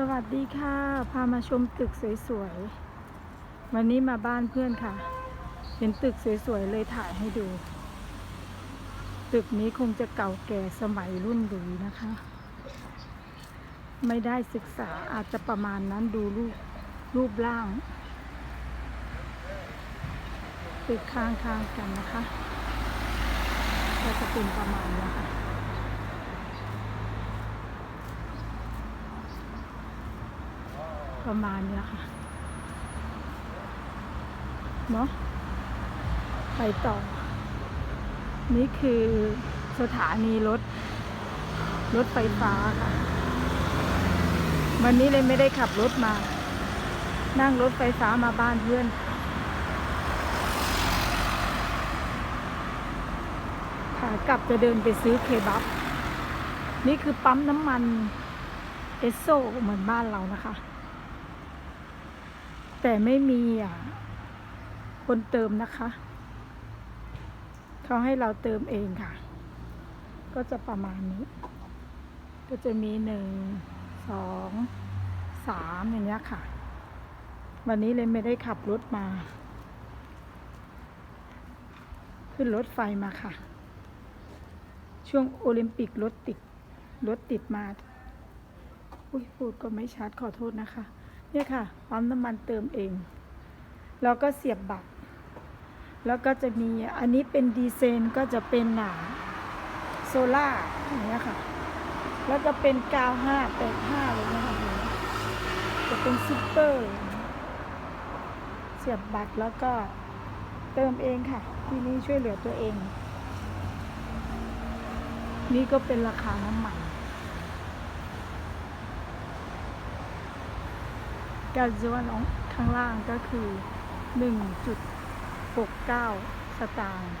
สวัสดีค่ะ พามาชมตึกสวยๆ วันนี้มาบ้านเพื่อนค่ะ เห็นตึกสวยๆ เลยถ่ายให้ดู ตึกนี้คงจะเก่าแก่สมัยรุ่นหลุยนะคะ ไม่ได้ศึกษาอาจจะประมาณนั้นดูรูปรูปร่าง ตึกข้างๆกันนะคะ ก็จะเป็นประมาณนี้ค่ะ ประมาณนี้ค่ะเนาะไปต่อ นี่คือสถานีรถ รถไฟฟ้าค่ะ วันนี้เลยไม่ได้ขับรถมา นั่งรถไฟฟ้ามาบ้านเพื่อนขากลับจะเดินไปซื้อเคบับ นี่คือปั๊มน้ำมันเอสโซเหมือนบ้านเรานะคะ แต่ไม่มีอะคนเติมนะคะ เขาให้เราเติมเองค่ะ ก็จะประมาณนี้ ก็จะมีหนึ่งสองสามอย่างเงี้ยค่ะ วันนี้เลยไม่ได้ขับรถมา ขึ้นรถไฟมาค่ะ ช่วงโอลิมปิกรถติด รถติดมา อุ้ยพูดก็ไม่ชัดขอโทษนะคะ เนี่ยค่ะปั๊มน้ำมันเติมเอง แล้วก็เสียบบัตร แล้วก็จะมีอันนี้เป็นดีเซลก็จะเป็นหนาโซล่าอย่างเงี้ยค่ะ แล้วก็เป็นกาวห้าแปดห้าเลยนะคะจะเป็นซุปเปอร์ เสียบบัตรแล้วก็เติมเองค่ะ ที่นี่ช่วยเหลือตัวเอง นี่ก็เป็นราคาน้ำมัน การจวนของข้างล่างก็คือ 1.69 สตางค์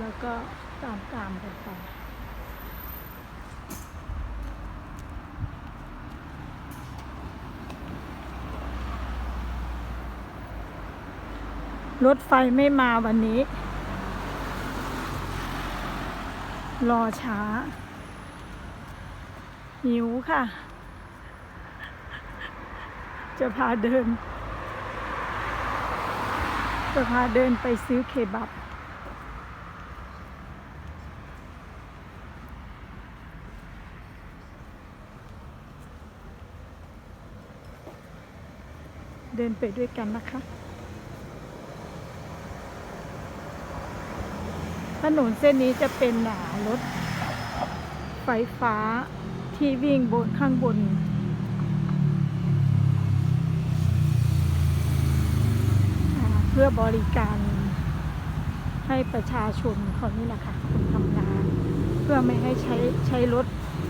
แล้วก็ตามตามๆกันไปรถไฟไม่มาวันนี้ รอช้า หิวค่ะ จะพาเดิน จะพาเดินไปซื้อเคบับ เดินไปด้วยกันนะคะ ถนนเส้นนี้จะเป็นหนารถไฟฟ้าที่วิ่งบนข้างบน อ่าเพื่อบริการให้ประชาชนเขานี่แหละค่ะทำงาน เพื่อไม่ให้ใช้ใช้รถ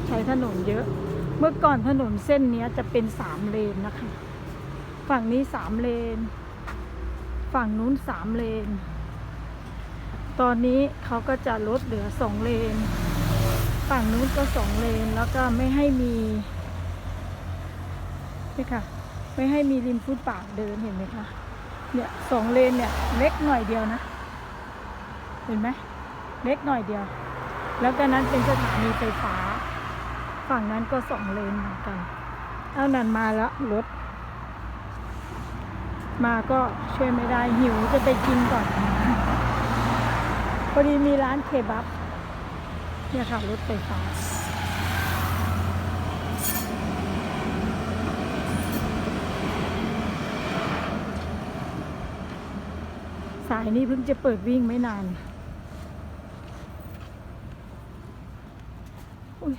ใช้ถนนเยอะ เมื่อก่อนถนนเส้นนี้จะเป็นสามเลนนะคะ ฝั่งนี้สามเลน ฝั่งนู้นสามเลน ตอนนี้เขาก็จะลดเหลือสองเลน ฝั่งนู้นก็สองเลนแล้วก็ไม่ให้มีนี่ค่ะ ไม่ให้มีริมฟุตบาทเดินเห็นไหมคะ เนี่ยสองเลนเนี่ยเล็กหน่อยเดียวนะ เห็นไหมเล็กหน่อยเดียว แล้วก็นั้นเป็นสถานีไฟฟ้า ฝั่งนั้นก็สองเลนเหมือนกันเอานั้นมาแล้วรถมาก็ช่วยไม่ได้หิวจะไปกินก่อน พอดีมีร้านเคบับ เนี่ยค่ะรถไฟฟ้าายนี้เพิ่งจะเปิดวิ่งไม่นานอุ้ย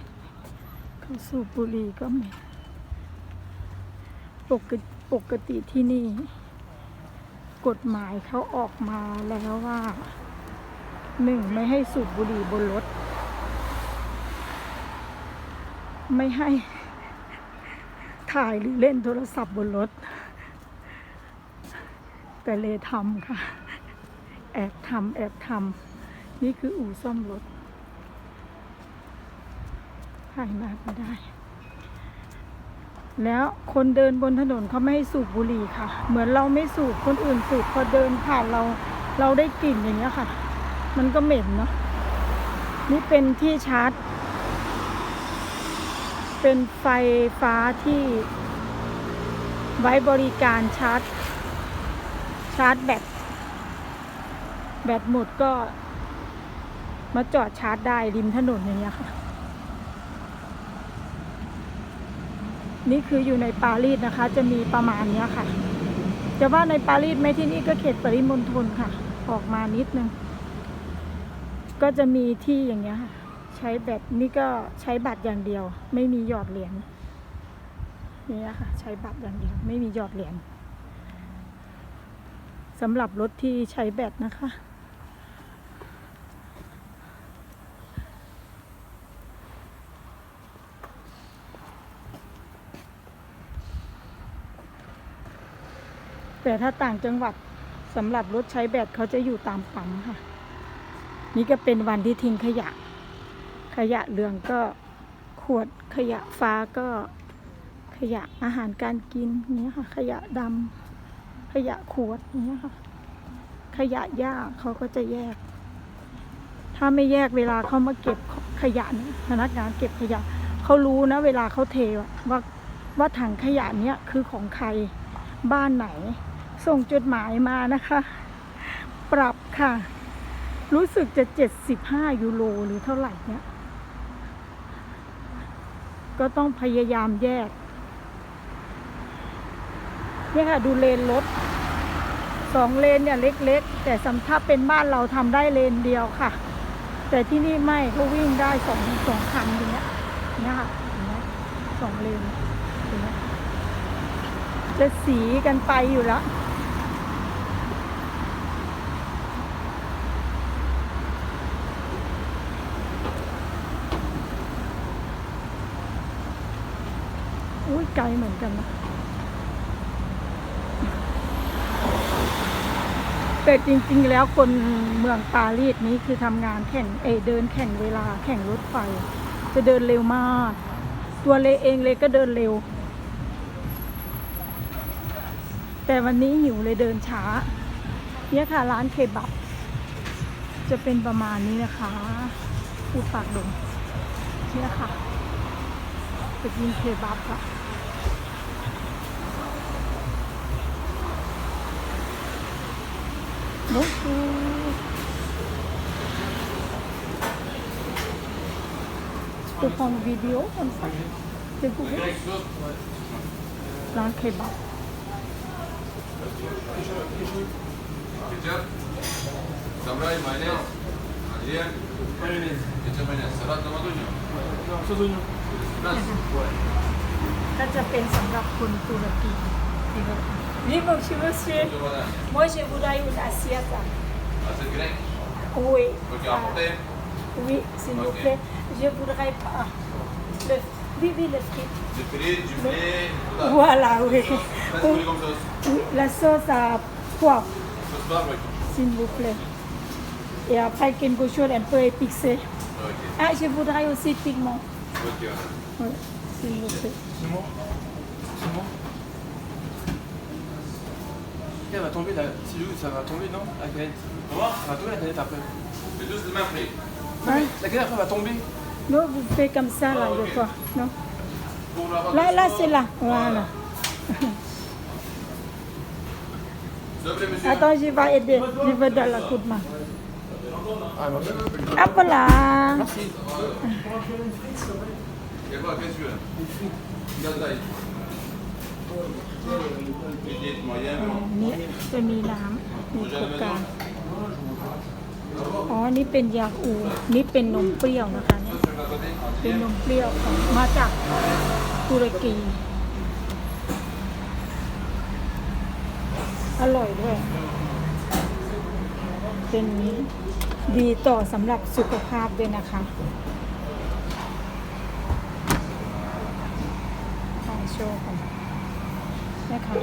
เขาสูบบุหรี่ก็ไม่ปกติปกติที่นี่ กฎหมายเขาออกมาแล้วว่าหนึ่งไม่ให้สูบบุหรี่บนรถ ไม่ให้ถ่ายหรือเล่นโทรศัพท์บนรถ แต่เลยทำค่ะ แอบทำแอบทำนี่คืออู่ซ่อมรถถ่ายมากไม่ได้ แล้วคนเดินบนถนนเขาไม่ให้สูบบุหรี่ค่ะ เหมือนเราไม่สูบคนอื่นสูบพอเดินผ่านเราเราได้กลิ่นอย่างเงี้ยค่ะ มันก็เหม็นเนาะนี่เป็นที่ชาร์จ เป็นไฟฟ้าที่ไว้บริการชาร์จ ชาร์จแบต ตหมดก็ มาจอดชาร์จได้ริมถนนอย่างเงี้ยค่ะ นี่คืออยู่ในปารีสนะคะ จะมีประมาณเนี้ยค่ะ จะว่าในปารีสไหมที่นี่ก็เขตปริมณฑลค่ะ ออกมานิดนึง ก็จะมีที่อย่างเงี้ยค่ะใช้แบตนี่ก็ใช้บัตรอย่างเดียว ไม่มีหยอดเหรียญนี่ค่ะใช้บัตรอย่างเดียว ไม่มีหยอดเหรียญสำหรับรถที่ใช้แบตนะคะ แต่ถ้าต่างจังหวัดสำหรับรถใช้แบตเขาจะอยู่ตามปั๊มค่ะ นี่ก็เป็นวันที่ทิ้งขยะ ขยะเหลืองก็ขวดขยะฟ้าก็ขยะอาหารการกินเนี้ยค่ะ ขยะดำขยะขวดเนี้ยค่ะ ขยะหญ้าเขาก็จะแยก ถ้าไม่แยกเวลาเขามาเก็บขยะพนักงานเก็บขยะเขารู้นะ เวลาเขาเทว่าว่าถังขยะเนี้ยคือของใครบ้านไหน ส่งจดหมายมานะคะ ปรับค่ะ รู้สึกจะเจ็ดสิบห้ายูโรหรือเท่าไหร่เนี่ย ก็ต้องพยายามแยกเนี่ยค่ะ ดูเลนรถสองเลนเนี่ยเล็กๆ แต่สำถ้าเป็นบ้านเราทำได้เลนเดียวค่ะ แต่ที่นี่ไม่เขาวิ่งได้สองสองคันอย่างเงี้ยนี่ยค่ะเห็นไหมสองเลนเจะสีกันไปอยู่แล้ว ไกลเหมือนกันนะ แต่จริงๆแล้วคนเมืองปารีสนี้คือทำงานแข่งเอเดินแข่งเวลาแข่งรถไฟ จะเดินเร็วมาก ตัวเลเองเลยก็เดินเร็ว แต่วันนี้หิวเลยเดินช้า เนี่ยค่ะร้านเคบับ จะเป็นประมาณนี้นะคะอูปากดงเนี่ยค่ะจะกินเคบับค่ะ Bonjour. Je peux prendre une vidéo comme ça C'est vous Dans le kebab. Ketchup, Samurai, mayonnaise, Adrien, Mayonnaise. ketchup, mayonnaise, salade, tomate, oignon. Non, sans oignon. Place. ก็จะเป็นสำหรับคนตุรกีนี่บอกชื่อว่า Oui, monsieur, monsieur. Moi, je voudrais une assiette. Assiette grecque Oui. Oui, s'il vous plaît. Je voudrais pas. Le... Oui, oui, le frites. Du blé. Voilà, oui. La sauce, oui. La sauce à poivre. Sauce. S'il vous plaît. Et après, quelque chose un peu épicé. Ah, je voudrais aussi pigment. Ok. Oui, s'il vous plaît. C'est bon? C'est bon? Elle va tomber là. C'est où Ça va tomber, non? La canette. Comment Ça va tomber la canette après. C'est. Hein? La canette après va tomber. Non, vous faites comme ça, là, Ah, je ok. crois. Non? Pour la Là, là, c'est là. Voilà. Attends, je vais aider. Je vais dans la coupe de main. Ah, merci. Hop là Merci. Et quoi, qu'est-ce que tu veux? นี่จะมีน้ำมีโคกาอ๋อ นี่เป็นยาอู นี่เป็นนมเปรี้ยวนะคะเนี่ยเป็นนมเปรี้ยวของมาจากตุรกี อร่อยด้วย เป็นดีต่อสำหรับสุขภาพด้วยนะคะขอโชว์ กันนะคะ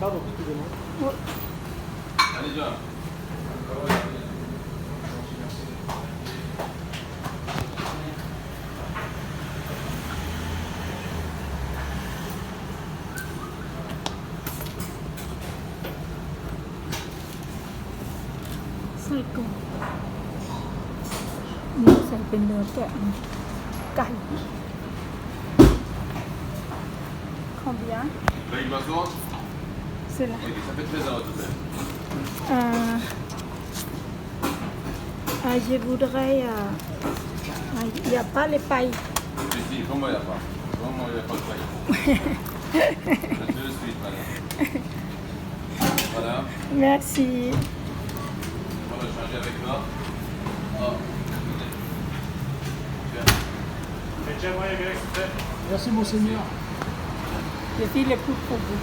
Pardon, excusez-moi. Allez, viens. ก่อนนี่ใส่เป็นเนื้อแกะไก่คอมเบีย Avec Vincent เสร็จแล้ว Ok, ça fait 13 euros tout ça. Euh, ah, je voudrais. euh, ah, Il n'y a pas les pailles. Si, si, comment il n'y a pas Comment il n'y a pas de paille Je te le suis, madame. Voilà, Merci. on va changer avec toi. Oh. Merci monseigneur. Je file les poules pour vous.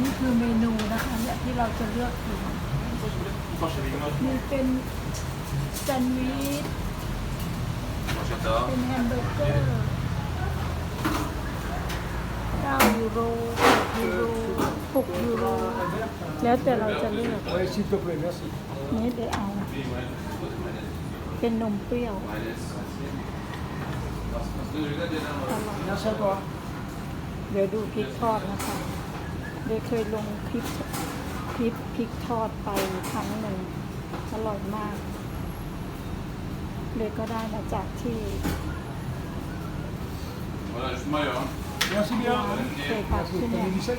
นี่คือเมนูนะคะเนี่ยที่เราจะเลือกกินมีเป็นแซนด์วิช Bruschetta. เป็นแฮมเบอร์เกอร์9ยูโร6ยูโร6ยูโร แล้วแต่เราจะเลือก Oui, s'il te plaît, merci. นี่ได้เอา เป็นนมเปรี้ยว Merci à toi. เดี๋ยวดูพริกทอดนะคะเดยเคยลงคลิปคลิปพริกทอดไปครั้งหนึ่งอร่อยมาก เลยก็ได้มาจากที่ Voilà, juste maillot. Hein. Merci bien. เคยพักที่ T'as เนี่ย mis du sel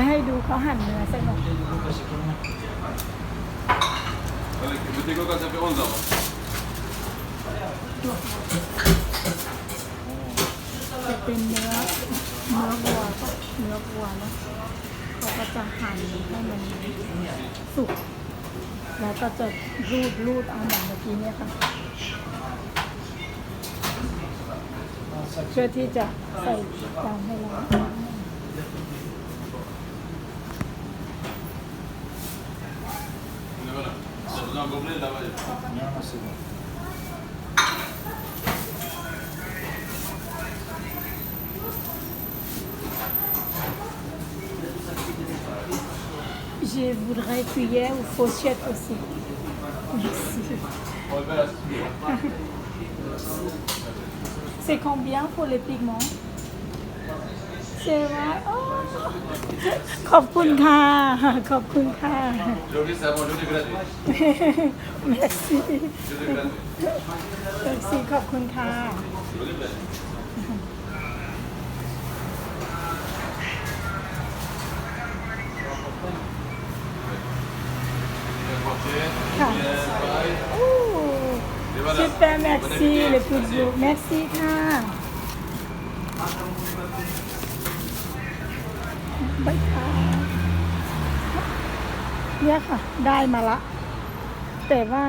จะให้ดูเขาหั่นเนื้อสักหน่อยจะเป็นเนื้อเนื้อวัวก็เนื้อวัวนะเขาก็จะหั่นให้มันสุกแล้วก็จะรูดรูดเอาแบบเมื่อกี้เนี่ยค่ะเพื่อที่จะใส่ตามให้เรา un gobelet, là-bas. il y a- Non, non, c'est bon. Je voudrais cuillère ou fourchette aussi. Merci. Là, C'est combien pour les pigments? เช่ไหมขอบคุณค่ะ ขอบคุณค่ะ Jolly, แม็ซี่แม็ซี่ขอบคุณค่ะค่ะ โอ้ชิปแปแม็ซี่เลยพูดอยู่แม็ซี่ค่ะ Merci. ายค่ะเนี่ยค่ะ ได้มาละ แต่ว่า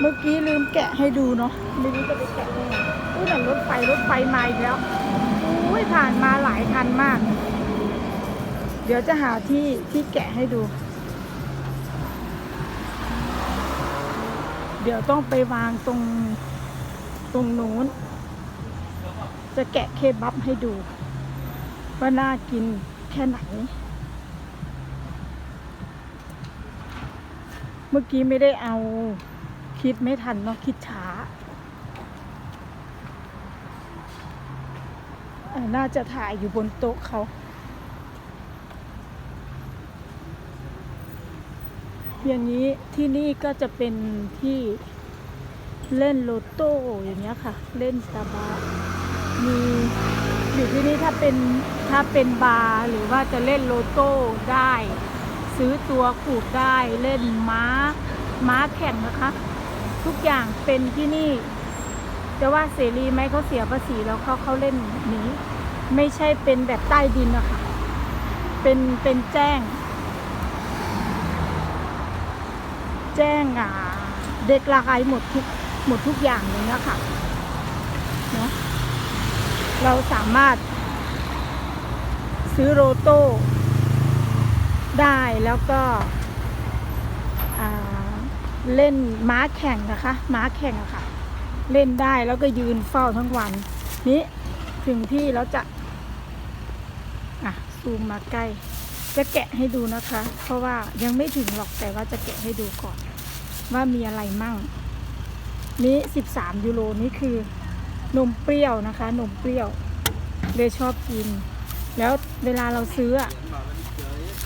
เมื่อกี้ลืมแกะให้ดูเนาะไม่รู้จะไปแกะได้ไงอุ้ยแต่รถไฟรถไฟมาอีกแล้วอุ้ยผ่านมาหลายคันมาก เดี๋ยวจะหาที่ที่แกะให้ดู เดี๋ยวต้องไปวางตรงตรงนู้น จะแกะเคบับให้ดู ว่าน่ากินแค่ไหน เมื่อกี้ไม่ได้เอาคิดไม่ทันเนาะคิดช้า น่าจะถ่ายอยู่บนโต๊ะเขาอย่างนี้ที่นี่ก็จะเป็นที่เล่นโลโต้อย่างเงี้ยค่ะ เล่นตาบามี อยู่ที่นี่ถ้าเป็นถ้าเป็นบาร์หรือว่าจะเล่นโลโต้ได้ ซื้อตัวขูดได้เล่นม้า ม้าแข่งนะคะ ทุกอย่างเป็นที่นี่ จะว่าเสรีไหมเขาเสียภาษีแล้วเขาเขาเล่นนี้ ไม่ใช่เป็นแบบใต้ดินนะคะเป็นเป็นแจ้ง แจ้งอ่าเด็กลายหมดทุกหมดทุกอย่างเลยนะคะเนาะ เราสามารถซื้อโรโต้ได้แล้วก็เล่นม้าแข่งนะคะ ม้าแข่งอะค่ะ เล่นได้แล้วก็ยืนเฝ้าทั้งวัน นี้ถึงที่แล้วจะอะซูมมาใกล้ จะแกะให้ดูนะคะ เพราะว่ายังไม่ถึงหรอกแต่ว่าจะแกะให้ดูก่อน ว่ามีอะไรมั่ง นี้ 13 ยูโรนี่คือ นมเปรี้ยวนะคะนมเปรี้ยวเลยชอบกิน แล้วเวลาเราซื้ออะ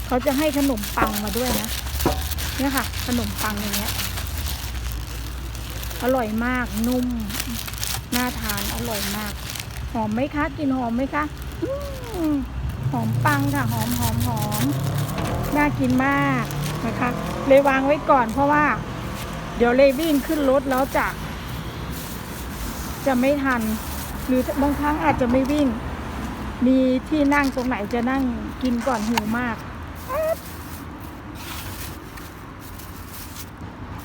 เขาจะให้ขนมปังมาด้วยนะเนี่ยค่ะ ขนมปังอย่างเงี้ย อร่อยมากนุ่มน่าทานอร่อยมาก หอมไหมคะกลินหอมไหมคะหอมปังค่ะ หอมหอมหอมน่ากินมากนะคะ เลยวางไว้ก่อนเพราะว่า เดี๋ยวเลยวิ่งขึ้นรถแล้วจะ จะไม่ทัน หรือบางครั้งอาจจะไม่วิ่ง มีที่นั่งตรงไหนจะนั่งกินก่อนหิวมาก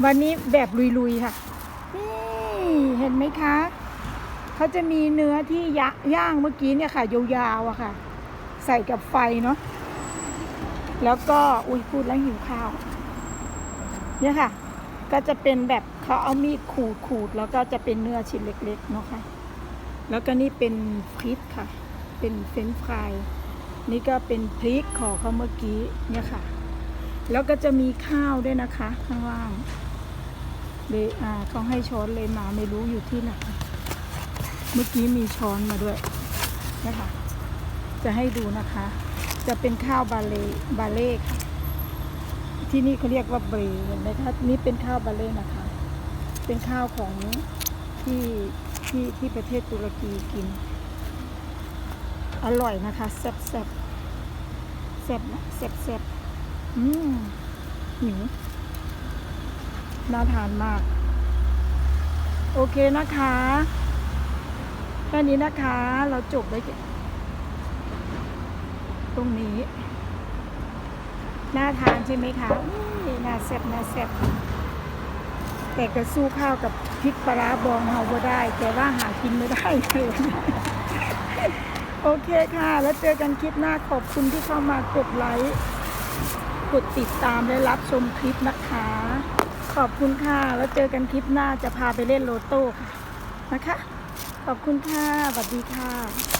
วันนี้แบบลุยๆค่ะนี่เห็นไหมคะเขาจะมีเนื้อที่ย่างเมื่อกี้เนี่ยค่ะ ยาวๆอะค่ะ ใส่กับไฟเนาะแล้วก็อุ้ยพูดแล้วหิวข้าว เนี่ยค่ะ ก็จะเป็นแบบ เขาเอามีดขูดขูดแล้วก็จะเป็นเนื้อชิ้นเล็กๆเนาะค่ะ แล้วก็นี่เป็นพริกค่ะ เป็นเฟรนฟราย นี่ก็เป็นพริกของเขาเมื่อกี้เนี่ยค่ะ แล้วก็จะมีข้าวด้วยนะคะ ข้างล่างเลยอ่าเขาให้ช้อนเลยมาไม่รู้อยู่ที่ไหน เมื่อกี้มีช้อนมาด้วยนะคะจะให้ดูนะคะ จะเป็นข้าวบาเล่บาเล่ค่ะที่นี่เขาเรียกว่าเบรเห็นไหมคะนี่เป็นข้าวบาเล่นะคะ เป็นข้าวของที่ที่ที่ประเทศตุรกีกิน อร่อยนะคะแซ่บแซ่บแซ่บนะแซ่บแซ่บอืมหิวน่าทานมาก โอเคนะคะแค่นี้นะคะเราจบไว้ตรงนี้ น่าทานใช่ไหมคะนี่น่าแซ่บน่าแซ่บ แต่ก็สู้ข้าวกับพริกปลาร้าบองเฮาบ่ได้ แต่ว่าหากินไม่ได้เลยโอเคค่ะ แล้วเจอกันคลิปหน้าขอบคุณที่เข้ามากดไลค์กดติดตามและรับชมคลิปนะคะ ขอบคุณค่ะ แล้วเจอกันคลิปหน้าจะพาไปเล่นโลโต้ค่ะนะคะ ขอบคุณค่ะสวัสดีค่ะ